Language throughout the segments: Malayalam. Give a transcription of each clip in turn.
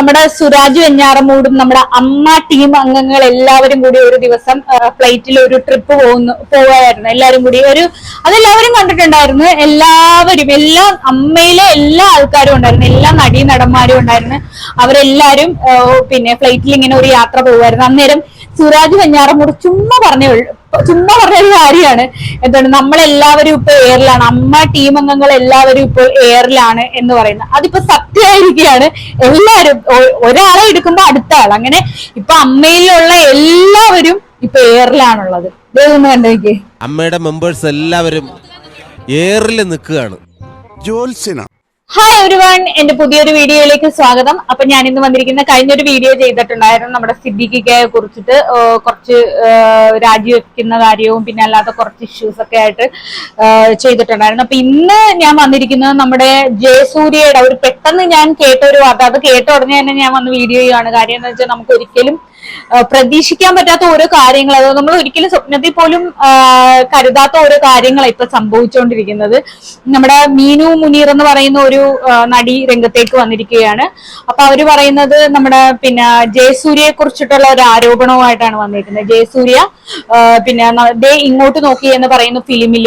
നമ്മുടെ സുരാജ് വെഞ്ഞാറമൂടും നമ്മുടെ അമ്മ ടീം അംഗങ്ങൾ എല്ലാവരും കൂടി ഒരു ദിവസം ഫ്ലൈറ്റിൽ ഒരു ട്രിപ്പ് പോകുന്നു പോവായിരുന്നു എല്ലാവരും കൂടി ഒരു അതെല്ലാവരും കണ്ടിട്ടുണ്ടായിരുന്നു. എല്ലാവരും എല്ലാ അമ്മയിലെ എല്ലാ ആൾക്കാരും ഉണ്ടായിരുന്നു. എല്ലാ നടീ നടന്മാരും ഉണ്ടായിരുന്നു. അവരെല്ലാരും ആ, പിന്നെ ഫ്ലൈറ്റിൽ ഇങ്ങനെ ഒരു യാത്ര പോകുമായിരുന്നു അന്നേരം സുരാജ് വെഞ്ഞാറമൂട് ചുമ്മാ പറഞ്ഞ ചുമ്മാ പറഞ്ഞ ഒരു കാര്യമാണ്. എന്താണ്? നമ്മളെല്ലാവരും ഇപ്പൊ എയറിലാണ് അമ്മ ടീം അംഗങ്ങൾ എല്ലാവരും ഇപ്പോൾ എയറിലാണ് എന്ന് പറയുന്നത്. അതിപ്പോ സത്യമായിരിക്കുകയാണ്. എല്ലാവരും ഒരാളെ എടുക്കുമ്പോ അടുത്ത ആൾ അങ്ങനെ ഇപ്പൊ അമ്മയിലുള്ള എല്ലാവരും ഇപ്പൊ എയറിലാണുള്ളത് കണ്ടോക്കേ അമ്മയുടെ മെമ്പേഴ്സ് എല്ലാവരും എയറിൽ നിൽക്കുകയാണ്. ജോത്സ്യനാണ് ഹായ് ഒരുവൺ എന്റെ പുതിയൊരു വീഡിയോയിലേക്ക് സ്വാഗതം. അപ്പൊ ഞാൻ ഇന്ന് വന്നിരിക്കുന്ന കഴിഞ്ഞൊരു വീഡിയോ ചെയ്തിട്ടുണ്ടായിരുന്നു നമ്മുടെ സിദ്ദിഖിക്കയെ കുറിച്ചിട്ട്. കുറച്ച് രാജിവെക്കുന്ന കാര്യവും പിന്നെ അല്ലാത്ത കുറച്ച് ഇഷ്യൂസ് ഒക്കെ ആയിട്ട് ചെയ്തിട്ടുണ്ടായിരുന്നു. അപ്പൊ ഇന്ന് ഞാൻ വന്നിരിക്കുന്നത് നമ്മുടെ ജയസൂര്യയുടെ ഒരു പെട്ടെന്ന് ഞാൻ കേട്ട ഒരു വാർത്ത. അത് കേട്ട ഉടനെ തന്നെ ഞാൻ വന്ന് വീഡിയോ ചെയ്യുകയാണ് കാര്യം എന്ന് വെച്ചാൽ നമുക്ക് ഒരിക്കലും പ്രതീക്ഷിക്കാൻ പറ്റാത്ത ഓരോ കാര്യങ്ങൾ. അത് നമ്മൾ ഒരിക്കലും സ്വപ്നത്തിൽ പോലും കരുതാത്ത ഓരോ കാര്യങ്ങളാണ് ഇപ്പൊ സംഭവിച്ചുകൊണ്ടിരിക്കുന്നത് നമ്മുടെ മീനു മുനീർ എന്ന് പറയുന്ന ഒരു നടി രംഗത്തേക്ക് വന്നിരിക്കുകയാണ്. അപ്പൊ അവർ പറയുന്നത് നമ്മുടെ പിന്നെ ജയസൂര്യയെ കുറിച്ചിട്ടുള്ള ഒരു ആരോപണവുമായിട്ടാണ് വന്നിരിക്കുന്നത്. ജയസൂര്യ പിന്നെ ദേ ഇങ്ങോട്ട് നോക്കി എന്ന് പറയുന്ന ഫിലിമിൽ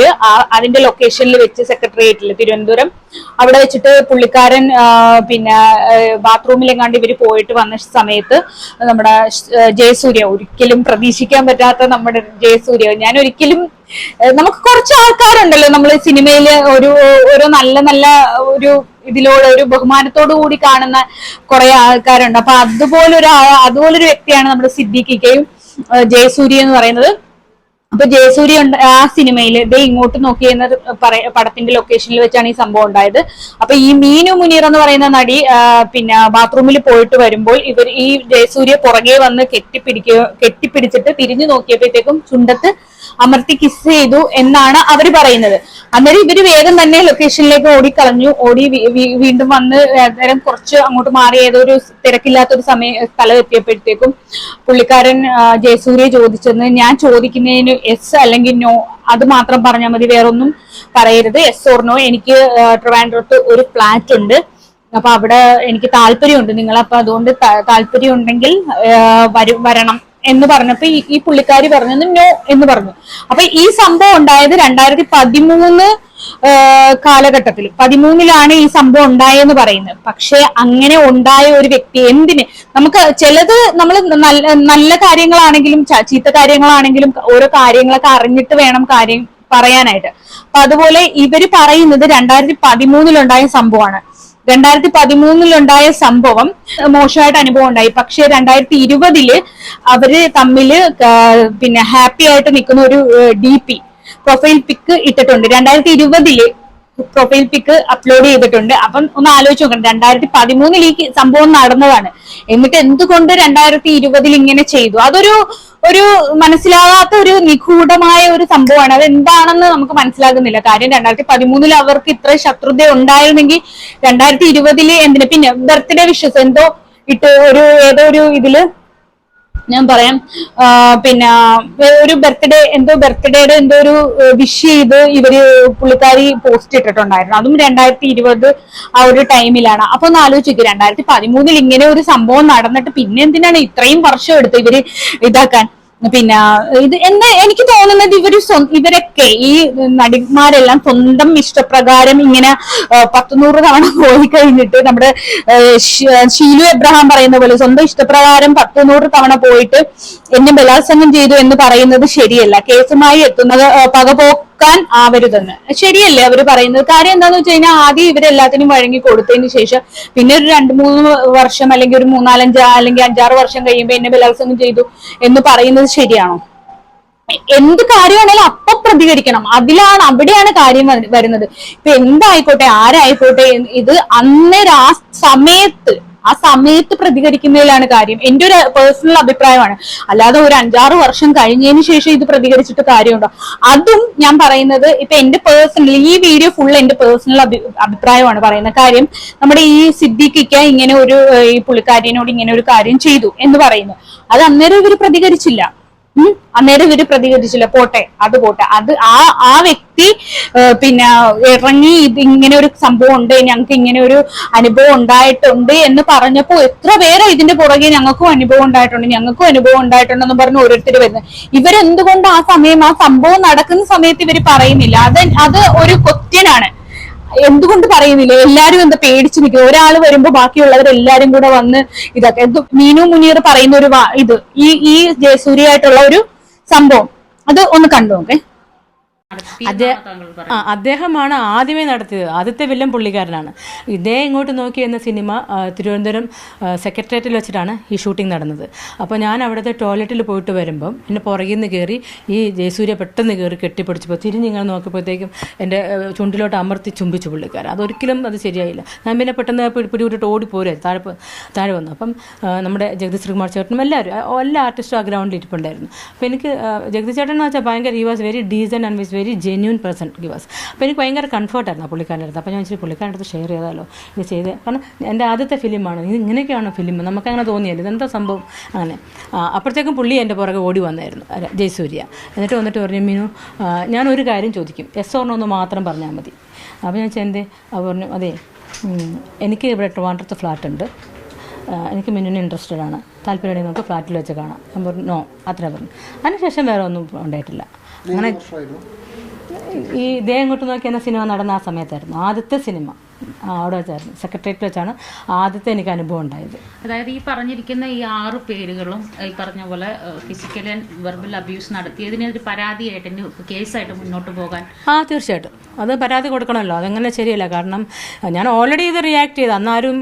അതിന്റെ ലൊക്കേഷനിൽ വെച്ച് സെക്രട്ടേറിയറ്റിൽ തിരുവനന്തപുരം അവിടെ വെച്ചിട്ട് പുള്ളിക്കാരൻ പിന്നെ ബാത്റൂമിലെങ്ങാണ്ട് ഇവർ പോയിട്ട് വന്ന സമയത്ത് നമ്മുടെ ജയസൂര്യ ഒരിക്കലും പ്രതീക്ഷിക്കാൻ പറ്റാത്ത നമ്മുടെ ജയസൂര്യ. ഞാൻ ഒരിക്കലും നമുക്ക് കുറച്ച് ആൾക്കാരുണ്ടല്ലോ നമ്മൾ സിനിമയിൽ ഒരു ഒരു നല്ല നല്ല ഒരു ഇതിലൂടെ ഒരു ബഹുമാനത്തോടു കൂടി കാണുന്ന കുറെ ആൾക്കാരുണ്ട്. അപ്പൊ അതുപോലൊരു അതുപോലൊരു വ്യക്തിയാണ് നമ്മുടെ സിദ്ദിഖിക്കയും ജയസൂര്യ എന്ന് പറയുന്നത്. അപ്പൊ ജയസൂര്യ ആ സിനിമയിൽ ദേ ഇങ്ങോട്ട് നോക്കി എന്ന പടത്തിന്റെ ലൊക്കേഷനിൽ വെച്ചാണ് ഈ സംഭവം ഉണ്ടായത്. അപ്പൊ ഈ മീനു മുനീർ എന്ന് പറയുന്ന നടി പിന്നെ ബാത്റൂമിൽ പോയിട്ട് വരുമ്പോൾ ഇവർ ഈ ജയസൂര്യ പുറകെ വന്ന് കെട്ടിപ്പിടിക്കുക കെട്ടിപ്പിടിച്ചിട്ട് തിരിഞ്ഞു നോക്കിയപ്പോഴത്തേക്കും ചുണ്ടത്ത് അമർത്തി കിസ് ചെയ്തു എന്നാണ് അവർ പറയുന്നത്. അന്നേരം ഇവർ വേഗം തന്നെ ലൊക്കേഷനിലേക്ക് ഓടിക്കളഞ്ഞു. ഓടി വീണ്ടും വന്ന് നേരം കുറച്ച് അങ്ങോട്ട് മാറി ഏതോ ഒരു തിരക്കില്ലാത്തൊരു സമയം സ്ഥലം എത്തിയപ്പോഴത്തേക്കും പുള്ളിക്കാരൻ ജയസൂര്യ ചോദിച്ചെന്ന് ഞാൻ ചോദിക്കുന്നതിന് എസ് അല്ലെങ്കിൽ നോ അത് മാത്രം പറഞ്ഞാൽ മതി വേറൊന്നും പറയരുത്. എസ് ഓർ നോ എനിക്ക് ട്രിവാൻഡ്രത്ത് ഒരു ഫ്ലാറ്റ് ഉണ്ട്. അപ്പൊ അവിടെ എനിക്ക് താല്പര്യമുണ്ട്. നിങ്ങൾ അപ്പൊ അതുകൊണ്ട് താല്പര്യം ഉണ്ടെങ്കിൽ വരണം. എന്ന് പറഞ്ഞപ്പോ ഈ- പുള്ളിക്കാരി പറഞ്ഞത് നോ എന്ന് പറഞ്ഞു. അപ്പൊ ഈ സംഭവം ഉണ്ടായത് രണ്ടായിരത്തി പതിമൂന്ന് കാലഘട്ടത്തിൽ പതിമൂന്നിലാണ് ഈ സംഭവം ഉണ്ടായെന്ന് പറയുന്നത്. പക്ഷെ അങ്ങനെ ഉണ്ടായ ഒരു വ്യക്തി എന്തിന്? നമുക്ക് ചിലത് നമ്മൾ നല്ല നല്ല കാര്യങ്ങളാണെങ്കിലും ചീത്ത കാര്യങ്ങളാണെങ്കിലും ഓരോ കാര്യങ്ങളൊക്കെ അറിഞ്ഞിട്ട് വേണം കാര്യം പറയാനായിട്ട്. അപ്പൊ അതുപോലെ ഇവർ പറയുന്നത് രണ്ടായിരത്തി പതിമൂന്നിലുണ്ടായ സംഭവമാണ്. രണ്ടായിരത്തി പതിമൂന്നിലുണ്ടായ സംഭവം മോശമായിട്ട് അനുഭവം ഉണ്ടായി. പക്ഷെ രണ്ടായിരത്തി ഇരുപതിൽ അവർ തമ്മിൽ പിന്നെ ഹാപ്പി ആയിട്ട് നിൽക്കുന്ന ഒരു ഡി പി പ്രൊഫൈൽ പിക്ക് ഇട്ടിട്ടുണ്ട്. രണ്ടായിരത്തി ഇരുപതിൽ പ്രൊഫൈൽ പിക്ക് അപ്ലോഡ് ചെയ്തിട്ടുണ്ട്. അപ്പം ഒന്ന് ആലോചിച്ച് നോക്കണം. രണ്ടായിരത്തി പതിമൂന്നിൽ ഈ സംഭവം നടന്നതാണ്. എന്നിട്ട് എന്തുകൊണ്ട് രണ്ടായിരത്തി ഇരുപതിൽ ഇങ്ങനെ ചെയ്തു? അതൊരു ഒരു മനസ്സിലാകാത്ത ഒരു നിഗൂഢമായ ഒരു സംഭവമാണ്. അത് എന്താണെന്ന് നമുക്ക് മനസ്സിലാകുന്നില്ല. കാര്യം രണ്ടായിരത്തി പതിമൂന്നിൽ അവർക്ക് ഇത്ര ശത്രുത ഉണ്ടായിരുന്നെങ്കിൽ രണ്ടായിരത്തി ഇരുപതിൽ എന്തിനാ? പിന്നെ ബർത്ത്ഡേ വിഷസ് എന്തോ ഇട്ട് ഒരു ഏതോ ഒരു ഇതിൽ ഞാൻ പറയാം. പിന്നെ ഒരു ബർത്ത്ഡേ എന്തോ ബർത്ത്ഡേയുടെ എന്തോ ഒരു വിഷ് ചെയ്ത് ഇവർ പുള്ളിക്കാരി പോസ്റ്റ് ഇട്ടിട്ടുണ്ടായിരുന്നു. അതും രണ്ടായിരത്തി ഇരുപത് ആ ഒരു ടൈമിലാണ് അപ്പൊ ഒന്ന് ആലോചിക്കുക രണ്ടായിരത്തി പതിമൂന്നിൽ ഇങ്ങനെ ഒരു സംഭവം നടന്നിട്ട് പിന്നെ എന്തിനാണ് ഇത്രയും വർഷം എടുത്ത് ഇവർ ഇതാക്കാൻ? പിന്നെ ഇത് എന്താ എനിക്ക് തോന്നുന്നത് ഇവർ ഇവരൊക്കെ ഈ നടിമാരെല്ലാം സ്വന്തം ഇഷ്ടപ്രകാരം ഇങ്ങനെ പത്തുനൂറ് തവണ പോയി കഴിഞ്ഞിട്ട് നമ്മുടെ ഷീലു എബ്രഹാം പറയുന്ന പോലെ സ്വന്തം ഇഷ്ടപ്രകാരം പത്തുനൂറ് തവണ പോയിട്ട് എന്നെ ബലാത്സംഗം ചെയ്തു എന്ന് പറയുന്നത് ശരിയല്ല. കേസുമായി എത്തുന്നത് ആ, പകപോക്കാൻ ആവരുതെന്ന്. ശരിയല്ലേ അവർ പറയുന്നത്? കാര്യം എന്താന്ന് വെച്ച് കഴിഞ്ഞാൽ ആദ്യം ഇവരെല്ലാത്തിനും വഴങ്ങി കൊടുത്തതിന് ശേഷം പിന്നെ ഒരു രണ്ട് മൂന്ന് വർഷം അല്ലെങ്കിൽ ഒരു മൂന്നാലഞ്ച് അല്ലെങ്കിൽ അഞ്ചാറ് വർഷം കഴിയുമ്പോൾ എന്നെ ബലാത്സംഗം ചെയ്തു എന്ന് പറയുന്നത് ശരിയാണോ? എന്ത് കാര്യമാണെങ്കിലും അപ്പൊ പ്രതികരിക്കണം. അതിലാണ് അവിടെയാണ് കാര്യം വര- വരുന്നത്. ഇപ്പൊ എന്തായിക്കോട്ടെ ആരായിക്കോട്ടെ ഇത് അന്നേരം ആ സമയത്ത് ആ സമയത്ത് പ്രതികരിക്കുന്നതിലാണ് കാര്യം. എന്റെ ഒരു പേഴ്സണൽ അഭിപ്രായമാണ്. അല്ലാതെ ഒരു അഞ്ചാറ് വർഷം കഴിഞ്ഞതിന് ശേഷം ഇത് പ്രതികരിച്ചിട്ട് കാര്യമുണ്ടോ? അതും ഞാൻ പറയുന്നത് ഇപ്പൊ എന്റെ പേഴ്സണൽ ഈ വീഡിയോ ഫുൾ എന്റെ പേഴ്സണൽ അഭിപ്രായമാണ് പറയുന്നത്. കാര്യം നമ്മുടെ ഈ സിദ്ദിഖിക്ക ഇങ്ങനെ ഒരു ഈ പുള്ളിക്കാരിനോട് ഇങ്ങനെ ഒരു കാര്യം ചെയ്തു എന്ന് പറയുന്നു. അത് അന്നേരം ഇവർ പ്രതികരിച്ചില്ല. അന്നേരം ഇവർ പ്രതികരിച്ചില്ല. പോട്ടെ അത് പോട്ടെ. അത് ആ ആ വ്യക്തി പിന്നെ ഇറങ്ങി ഇത് ഇങ്ങനെ ഒരു സംഭവം ഉണ്ട് ഞങ്ങൾക്ക് ഇങ്ങനെ ഒരു അനുഭവം ഉണ്ടായിട്ടുണ്ട് എന്ന് പറഞ്ഞപ്പോ എത്ര പേരാ ഇതിന്റെ പുറകെ ഞങ്ങൾക്കും അനുഭവം ഉണ്ടായിട്ടുണ്ട് ഞങ്ങൾക്കും അനുഭവം ഉണ്ടായിട്ടുണ്ടെന്ന് പറഞ്ഞ് ഓരോരുത്തർ വരുന്നത്. ഇവരെന്തുകൊണ്ട് ആ സമയം ആ സംഭവം നടക്കുന്ന സമയത്ത് ഇവർ പറയുന്നില്ല? അത് അത് ഒരു ക്വസ്റ്റ്യനാണ് എന്തുകൊണ്ട് പറയുന്നില്ല? എല്ലാരും എന്താ പേടിച്ചു നിൽക്കും ഒരാൾ വരുമ്പോ ബാക്കിയുള്ളവരെല്ലാരും കൂടെ വന്ന് ഇതൊക്കെ മീനു മുനീർ പറയുന്ന ഒരു ഇത് ഈ ഈ ജയസൂര്യായിട്ടുള്ള ഒരു സംഭവം. അത് ഒന്ന് കണ്ടു നോക്കേ. അദ്ദേഹമാണ് ആദ്യമേ നടത്തിയത്. ആദ്യത്തെ വില്ലൻ പുള്ളിക്കാരനാണ്. ഇതേ ഇങ്ങോട്ട് നോക്കി എന്ന സിനിമ തിരുവനന്തപുരം സെക്രട്ടേറിയറ്റിൽ വെച്ചിട്ടാണ് ഈ ഷൂട്ടിംഗ് നടന്നത്. അപ്പോൾ ഞാൻ അവിടുത്തെ ടോയ്ലറ്റിൽ പോയിട്ട് വരുമ്പം എന്നെ പുറകിൽ നിന്ന് കയറി ഈ ജയസൂര്യ പെട്ടെന്ന് കയറി കെട്ടിപ്പിടിച്ചപ്പോൾ തിരിഞ്ഞിങ്ങനെ നോക്കിയപ്പോഴത്തേക്കും എന്റെ ചുണ്ടിലോട്ട് അമർത്തി ചുംബിച്ചു പുള്ളിക്കാരൻ. അതൊരിക്കലും അത് ശരിയായില്ല. ഞാൻ പിന്നെ പെട്ടെന്ന് പിടി- ഓടി ഓടിപ്പോരെ താഴെ താഴെ വന്നു. അപ്പം നമ്മുടെ ജഗദീഷ് ശ്രീകുമാർ ചേട്ടനും എല്ലാവരും എല്ലാ ആർട്ടിസ്റ്റും ആ ഗ്രൗണ്ടിൽ ഇരിപ്പുണ്ടായിരുന്നു. അപ്പോൾ എനിക്ക് ജഗദീഷ് ചേട്ടൻ എന്ന് വെച്ചാൽ ഭയങ്കര he was very decent and was very genuine person givers അപ്പോൾ എനിക്ക് ഭയങ്കര കംഫർട്ടായിരുന്നു പുള്ളിക്കാരന്റെ അപ്പോൾ ഞാൻ ഇച്ചിരി പുള്ളിക്കാരന്റെ ഷെയർ ചെയ്താലോ? ഇത് ചെയ്ത്. കാരണം എന്റെ ആദ്യത്തെ ഫിലിമാണ്. ഇത് ഇങ്ങനെയൊക്കെയാണോ ഫിലിം? നമുക്കങ്ങനെ തോന്നിയല്ലോ? ഇതെന്താ സംഭവം? അങ്ങനെ. അപ്പോഴത്തേക്കും പുള്ളി എന്റെ പുറകെ ഓടി വന്നായിരുന്നു. ജയസൂര്യ. എന്നിട്ട് വന്നിട്ട് പറഞ്ഞു മീനു ഞാനൊരു കാര്യം ചോദിക്കും. എസ് ഓർണോ എന്ന് മാത്രം പറഞ്ഞാൽ മതി. അപ്പോൾ ഞാൻ വെച്ചാൽ എന്തേ പറഞ്ഞു അതെ എനിക്ക് ഇവിടെ ട്രിവാൻഡ്രത്ത് ഫ്ലാറ്റ് ഉണ്ട് ആ, എനിക്ക് മിന്നിന് ഇൻട്രസ്റ്റഡ് ആണ്. താല്പര്യമുണ്ടെങ്കിൽ നമുക്ക് ഫ്ലാറ്റിൽ വെച്ച് കാണാം. ഞാൻ പറഞ്ഞു നോ അത്രേ പറഞ്ഞു. അതിനുശേഷം വേറെ ഒന്നും ഉണ്ടായിട്ടില്ല. അങ്ങനെ ഈ ഇതേ അങ്ങോട്ട് നോക്കി എന്ന സിനിമ നടന്ന ആ സമയത്തായിരുന്നു. ആദ്യത്തെ സിനിമ. അവിടെ വെച്ചായിരുന്നു. സെക്രട്ടേറിയറ്റ് വെച്ചാണ് ആദ്യത്തെ എനിക്ക് അനുഭവം ഉണ്ടായത്. അതായത് ഈ പറഞ്ഞിരിക്കുന്ന ഈ ആറ് പേരുകളും ഈ പറഞ്ഞ പോലെ ഫിസിക്കൽ ആൻഡ് വെർബൽ അബ്യൂസ് നടത്തിയതിനെ ഒരു പരാതിയായിട്ട് കേസായിട്ട് മുന്നോട്ട് പോകാൻ ആ തീർച്ചയായിട്ടും. അത് പരാതി കൊടുക്കണമല്ലോ. അതങ്ങനെ ശരിയല്ല. കാരണം ഞാൻ ഓൾറെഡി ഇത് റിയാക്ട് ചെയ്ത്. അന്ന് ആരും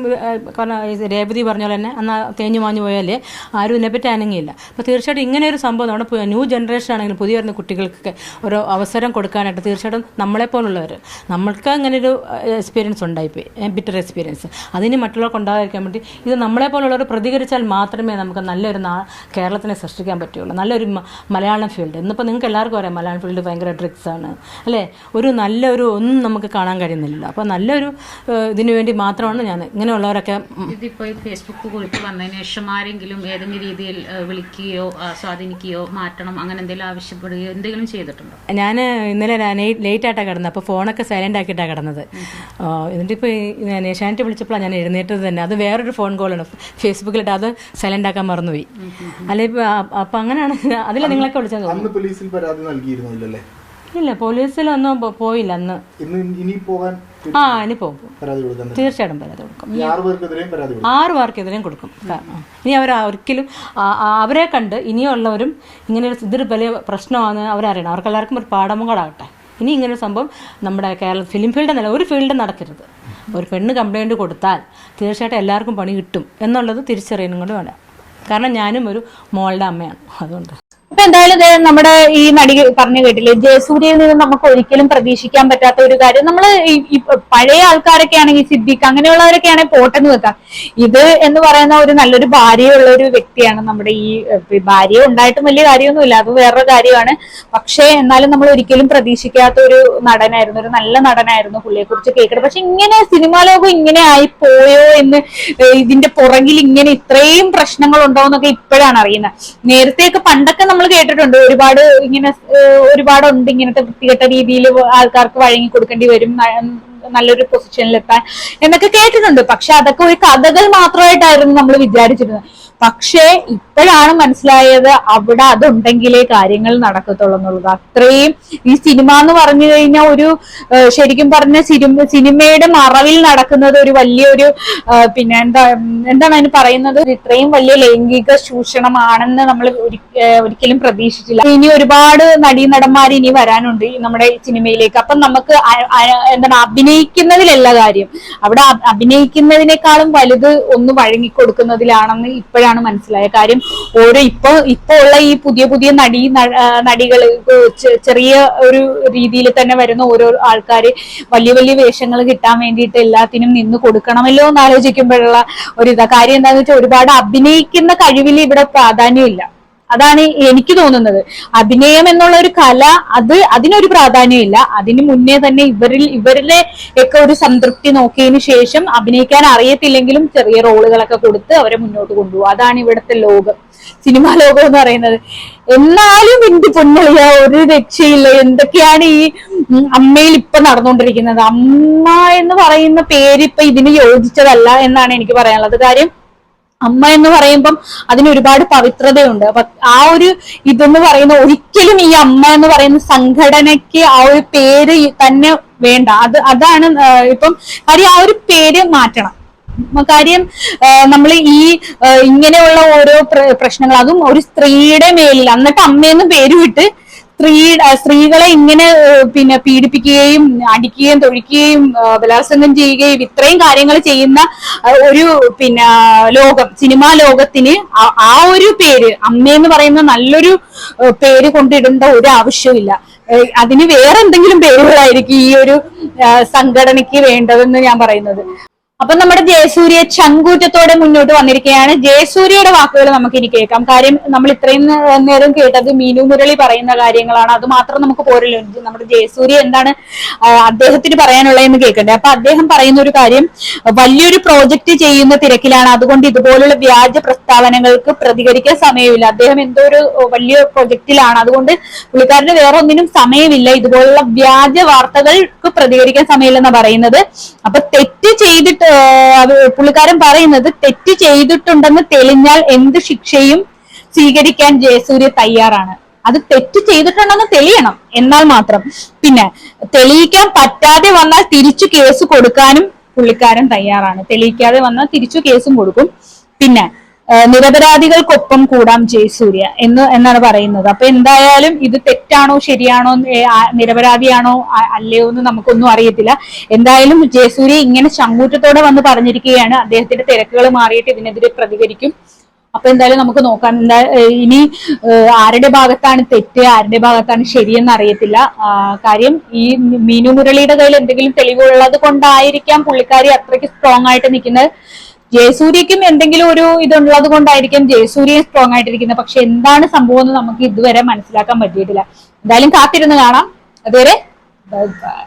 കാരണം ഈ രേവതി പറഞ്ഞ പോലെ തന്നെ അന്ന് തേഞ്ഞു മാഞ്ഞു പോയാലേ ആരും ഇതിനെപ്പറ്റി അനങ്ങിയില്ല. അപ്പോൾ തീർച്ചയായിട്ടും ഇങ്ങനെ ഒരു സംഭവം നമ്മുടെ ന്യൂ ജനറേഷൻ ആണെങ്കിലും പുതിയ വരുന്ന കുട്ടികൾക്കൊക്കെ ഒരു അവസരം കൊടുക്കാനായിട്ട് തീർച്ചയായിട്ടും നമ്മളെപ്പോലുള്ളവർ നമ്മൾക്ക് അങ്ങനെ ഒരു എക്സ്പീരിയൻസ് ഉണ്ടായിപ്പോയി ബിറ്റർ എക്സ്പീരിയൻസ് അതിന് മറ്റുള്ളവർക്ക് ഉണ്ടാകാതിരിക്കാൻ വേണ്ടി ഇത് നമ്മളെ നമ്മളെപ്പോലുള്ളവർ പ്രതികരിച്ചാൽ മാത്രമേ നമുക്ക് നല്ലൊരു നാ കേരളത്തിനെ സൃഷ്ടിക്കാൻ പറ്റുള്ളൂ. നല്ലൊരു മലയാളം ഫീൽഡ് ഇന്നിപ്പോൾ നിങ്ങൾക്ക് എല്ലാവർക്കും അറിയാം മലയാളം ഫീൽഡ് ഭയങ്കര ഡ്രിഗ്സ് ആണ്. അല്ലേ? ഒരു നല്ലൊരു ഒന്നും നമുക്ക് കാണാൻ കഴിയുന്നില്ല. അപ്പോൾ നല്ലൊരു ഇതിന് വേണ്ടി മാത്രമാണ് ഞാൻ ഇങ്ങനെയുള്ളവരൊക്കെ ഇതിപ്പോൾ ഈ ഫേസ്ബുക്ക് കുറിച്ച് വന്നതിന് ശേഷം ആരെങ്കിലും ഏതെങ്കിലും രീതിയിൽ വിളിക്കുകയോ സ്വാധീനിക്കുകയോ മാറ്റണം അങ്ങനെ എന്തെങ്കിലും ആവശ്യപ്പെടുകയോ എന്തെങ്കിലും ചെയ്തിട്ടുണ്ടോ? ഞാൻ ഇന്നലെ ലേറ്റ് ആയിട്ടാണ് കിടന്നത്. അപ്പോൾ ഫോണൊക്കെ സൈലന്റ് ആക്കിയിട്ടാണ് കിടന്നത്. ആ, എന്നിട്ടിപ്പോൾ ഞാൻ ഏഷ്യാനെറ്റ് വിളിച്ചപ്പോഴാണ് ഞാൻ എഴുന്നേറ്റത് തന്നെ. അത് വേറൊരു ഫോൺ കോളാണ് ഫേസ്ബുക്കിലിട്ട് അത് സൈലന്റ് ആക്കാൻ മറന്നുപോയി. അല്ലെ ഇപ്പോൾ അപ്പം അങ്ങനെയാണ് അതില്ല നിങ്ങളൊക്കെ വിളിച്ചത്? പോലീസിൽ പരാതി നൽകിയിരുന്നില്ലല്ലേ? ഇല്ല പോലീസിലൊന്നും പോയില്ല അന്ന്. ഇനി പോകാൻ ആ ഇനി പോകും. തീർച്ചയായിട്ടും പരാതി കൊടുക്കും. ആറു പേർക്കെതിരെയും കൊടുക്കും. ഇനി അവർ ഒരിക്കലും അവരെ കണ്ട് ഇനിയുള്ളവരും ഇങ്ങനെ ഒരു ഇതൊരു വലിയ പ്രശ്നമാണ് അവരറിയണം. അവർക്കെല്ലാവർക്കും ഒരു പാഠവും കൂടാകട്ടെ ഇനി ഇങ്ങനെ സംഭവം നമ്മുടെ കേരള ഫിലിം ഫീൽഡ് എന്നല്ല ഒരു ഫീൽഡ് നടക്കരുത്. ഒരു പെണ്ണ് കംപ്ലൈന്റ് കൊടുത്താൽ തീർച്ചയായിട്ടും എല്ലാവർക്കും പണി കിട്ടും എന്നുള്ളത് തിരിച്ചറിയാനും കൊണ്ട് വേണം. കാരണം ഞാനും ഒരു മോളുടെ അമ്മയാണ്. അതുകൊണ്ട് അപ്പൊ എന്തായാലും നമ്മുടെ ഈ നടി പറഞ്ഞു കേട്ടില്ലേ ജയസൂര്യയിൽ നിന്ന് നമുക്ക് ഒരിക്കലും പ്രതീക്ഷിക്കാൻ പറ്റാത്ത ഒരു കാര്യം. നമ്മൾ പഴയ ആൾക്കാരൊക്കെ ആണെങ്കിൽ സിദ്ദിഖ് അങ്ങനെയുള്ളവരൊക്കെ ആണെങ്കിൽ പോട്ടെന്ന് വെക്കാം. ഇത് എന്ന് പറയുന്ന ഒരു നല്ലൊരു ഭാര്യയുള്ള ഒരു വ്യക്തിയാണ് നമ്മുടെ ഈ ഭാര്യ. ഉണ്ടായിട്ടും വലിയ കാര്യമൊന്നുമില്ല അത് വേറൊരു കാര്യമാണ്. പക്ഷേ എന്നാലും നമ്മൾ ഒരിക്കലും പ്രതീക്ഷിക്കാത്ത ഒരു നടനായിരുന്നു ഒരു നല്ല നടനായിരുന്നു പുള്ളിയെ കുറിച്ച് കേൾക്കണം പക്ഷെ ഇങ്ങനെ സിനിമാ ലോകം ഇങ്ങനെ ആയി പോയോ എന്ന് ഇതിന്റെ പുറകിൽ ഇങ്ങനെ ഇത്രയും പ്രശ്നങ്ങൾ ഉണ്ടോ എന്നൊക്കെ ഇപ്പോഴാണ് അറിയുന്നത്. നേരത്തെയൊക്കെ പണ്ടൊക്കെ നമ്മൾ കേട്ടിട്ടുണ്ട്. ഒരുപാട് ഇങ്ങനെ ഒരുപാടുണ്ട് ഇങ്ങനത്തെ വൃത്തികെട്ട രീതിയിൽ ആൾക്കാർക്ക് വഴങ്ങി കൊടുക്കേണ്ടി വരും നല്ലൊരു പൊസിഷനിലെത്താൻ എന്നൊക്കെ കേട്ടിട്ടുണ്ട്. പക്ഷെ അതൊക്കെ ഒരു കഥകൾ മാത്രമായിട്ടായിരുന്നു നമ്മൾ വിചാരിച്ചിരുന്നത്. പക്ഷേ ഇപ്പോഴാണ് മനസ്സിലായത് അവിടെ അതുണ്ടെങ്കിലേ കാര്യങ്ങൾ നടക്കത്തുള്ളൂ എന്നുള്ളത്. അത്രയും ഈ സിനിമ എന്ന് പറഞ്ഞു കഴിഞ്ഞാൽ ഒരു ശരിക്കും പറഞ്ഞ സിനിമ സിനിമയുടെ മറവിൽ നടക്കുന്നത് ഒരു വലിയൊരു പിന്നെ എന്താ എന്താണ് അതിന് പറയുന്നത്? ഇത്രയും വലിയ ലൈംഗിക ചൂഷണമാണെന്ന് നമ്മൾ ഒരിക്കലും പ്രതീക്ഷിച്ചില്ല. ഇനി ഒരുപാട് നടീനടന്മാർ ഇനി വരാനുണ്ട് നമ്മുടെ സിനിമയിലേക്ക്. അപ്പം നമുക്ക് എന്താണ് അഭിനയിക്കുന്നതിലല്ല കാര്യം. അവിടെ അഭിനയിക്കുന്നതിനേക്കാളും വലുത് ഒന്ന് വഴങ്ങിക്കൊടുക്കുന്നതിലാണെന്ന് ഇപ്പോഴാണ് മനസ്സിലായ കാര്യം ഓരോ ഇപ്പൊ ഇപ്പൊ ഉള്ള ഈ പുതിയ പുതിയ നടി നടികൾ ചെറിയ ഒരു രീതിയിൽ തന്നെ വരുന്ന ഓരോ ആൾക്കാര് വലിയ വലിയ വേഷങ്ങൾ കിട്ടാൻ വേണ്ടിയിട്ട് എല്ലാത്തിനും നിന്ന് കൊടുക്കണമല്ലോ എന്ന് ആലോചിക്കുമ്പോഴുള്ള ഒരു ഇതാ. കാര്യം എന്താന്ന് വെച്ചാൽ ഒരുപാട് അഭിനയിക്കുന്ന കഴിവിൽ ഇവിടെ പ്രാധാന്യമില്ല. അതാണ് എനിക്ക് തോന്നുന്നത്. അഭിനയം എന്നുള്ള ഒരു കല അത് അതിനൊരു പ്രാധാന്യമില്ല. അതിന് മുന്നേ തന്നെ ഇവരിൽ ഇവരിലെ ഒക്കെ ഒരു സംതൃപ്തി നോക്കിയതിനു ശേഷം അഭിനയിക്കാൻ അറിയത്തില്ലെങ്കിലും ചെറിയ റോളുകളൊക്കെ കൊടുത്ത് അവരെ മുന്നോട്ട് കൊണ്ടുപോകും. അതാണ് ഇവിടുത്തെ ലോകം. സിനിമാ ലോകം എന്ന് പറയുന്നത്. എന്നാലും എന്ത് പൊന്നളിയ ഒരു രക്ഷയില്ല. എന്തൊക്കെയാണ് ഈ അമ്മയിൽ ഇപ്പൊ നടന്നുകൊണ്ടിരിക്കുന്നത്? അമ്മ എന്ന് പറയുന്ന പേര് ഇപ്പൊ ഇതിന് യോജിച്ചതല്ല എന്നാണ് എനിക്ക് പറയാനുള്ളത്. കാര്യം അമ്മ എന്ന് പറയുമ്പം അതിന് ഒരുപാട് പവിത്രതയുണ്ട്. അപ്പൊ ആ ഒരു ഇതെന്ന് പറയുന്ന ഒരിക്കലും ഈ അമ്മ എന്ന് പറയുന്ന സംഘടനയ്ക്ക് ആ ഒരു പേര് തന്നെ വേണ്ട. അത് അതാണ് ഇപ്പം കാര്യം ആ ഒരു പേര് മാറ്റണം. കാര്യം നമ്മൾ ഈ ഇങ്ങനെയുള്ള ഓരോ പ്രശ്നങ്ങൾ അതും ഒരു സ്ത്രീയുടെ മേലിൽ എന്നിട്ട് അമ്മയെന്ന് പേര് വിട്ട് സ്ത്രീ സ്ത്രീകളെ ഇങ്ങനെ പിന്നെ പീഡിപ്പിക്കുകയും അടിക്കുകയും തൊഴിക്കുകയും ബലാത്സംഗം ചെയ്യുകയും ഇത്രയും കാര്യങ്ങൾ ചെയ്യുന്ന ഒരു പിന്നെ ലോകം സിനിമാ ലോകത്തിന് ആ- ഒരു പേര് അമ്മയെന്ന് പറയുന്ന നല്ലൊരു പേര് കൊണ്ടിടേണ്ട ഒരു ആവശ്യമില്ല. അതിന് വേറെ എന്തെങ്കിലും പേരുകളായിരിക്കും ഈ ഒരു സംഘടനയ്ക്ക് വേണ്ടതെന്ന് ഞാൻ പറയുന്നത്. അപ്പൊ നമ്മുടെ ജയസൂര്യ ചങ്കൂറ്റത്തോടെ മുന്നോട്ട് വന്നിരിക്കുകയാണ്. ജയസൂര്യയുടെ വാക്കുകൾ നമുക്ക് ഇനി കേൾക്കാം. കാര്യം നമ്മൾ ഇത്രയും നേരം കേട്ടത് മീനു മുരളി പറയുന്ന കാര്യങ്ങളാണ്. അത് മാത്രം നമുക്ക് പോരല്ലോ. നമ്മുടെ ജയസൂര്യ എന്താണ് അദ്ദേഹത്തിന് പറയാനുള്ളതെന്ന് കേൾക്കണ്ടേ. അപ്പൊ അദ്ദേഹം പറയുന്ന ഒരു കാര്യം വലിയൊരു പ്രോജക്റ്റ് ചെയ്യുന്ന തിരക്കിലാണ്. അതുകൊണ്ട് ഇതുപോലുള്ള വ്യാജ പ്രസ്താവനകൾക്ക് പ്രതികരിക്കാൻ സമയമില്ല. അദ്ദേഹം എന്തോ ഒരു വലിയ പ്രൊജക്റ്റിലാണ്. അതുകൊണ്ട് പുള്ളിക്കാരന് വേറെ ഒന്നിനും സമയമില്ല. ഇതുപോലുള്ള വ്യാജ വാർത്തകൾക്ക് പ്രതികരിക്കാൻ സമയമില്ലെന്നാണ് പറയുന്നത്. അപ്പൊ തെറ്റ് ചെയ്തിട്ട് പുള്ളിക്കാരൻ പറയുന്നത് തെറ്റ് ചെയ്തിട്ടുണ്ടെന്ന് തെളിഞ്ഞാൽ എന്ത് ശിക്ഷയും സ്വീകരിക്കാൻ ജയസൂര്യ തയ്യാറാണ്. അത് തെറ്റ് ചെയ്തിട്ടുണ്ടെന്ന് തെളിയണം എന്നാൽ മാത്രം. പിന്നെ തെളിയിക്കാൻ പറ്റാതെ വന്നാൽ തിരിച്ചു കേസ് കൊടുക്കാനും പുള്ളിക്കാരൻ തയ്യാറാണ്. തെളിയിക്കാതെ വന്നാൽ തിരിച്ചു കേസും കൊടുക്കും. പിന്നെ നിരപരാധികൾക്കൊപ്പം കൂടാം ജയസൂര്യ എന്ന് എന്നാണ് പറയുന്നത്. അപ്പൊ എന്തായാലും ഇത് തെറ്റാണോ ശരിയാണോ നിരപരാധിയാണോ അല്ലയോ എന്ന് നമുക്കൊന്നും അറിയത്തില്ല. എന്തായാലും ജയസൂര്യ ഇങ്ങനെ ചങ്കൂറ്റത്തോടെ വന്ന് പറഞ്ഞിരിക്കുകയാണ്. അദ്ദേഹത്തിന്റെ തിരക്കുകൾ മാറിയിട്ട് ഇതിനെതിരെ പ്രതികരിക്കും. അപ്പൊ എന്തായാലും നമുക്ക് നോക്കാം. എന്താ ഇനി ആരുടെ ഭാഗത്താണ് തെറ്റ് ആരുടെ ഭാഗത്താണ് ശരിയെന്ന് അറിയത്തില്ല. കാര്യം ഈ മീനു മുരളിയുടെ കയ്യിൽ എന്തെങ്കിലും തെളിവുള്ളത് കൊണ്ടായിരിക്കാം പുള്ളിക്കാരി അത്രയ്ക്ക് സ്ട്രോങ് ആയിട്ട് നിൽക്കുന്നത്. ജയസൂര്യക്കും എന്തെങ്കിലും ഒരു ഇതുള്ളത് കൊണ്ടായിരിക്കും ജയസൂര്യ സ്ട്രോങ് ആയിട്ടിരിക്കുന്നത്. പക്ഷെ എന്താണ് സംഭവം എന്ന് നമുക്ക് ഇതുവരെ മനസ്സിലാക്കാൻ പറ്റിയിട്ടില്ല. എന്തായാലും കാത്തിരുന്ന് കാണാം. അതുവരെ ബൈ ബൈ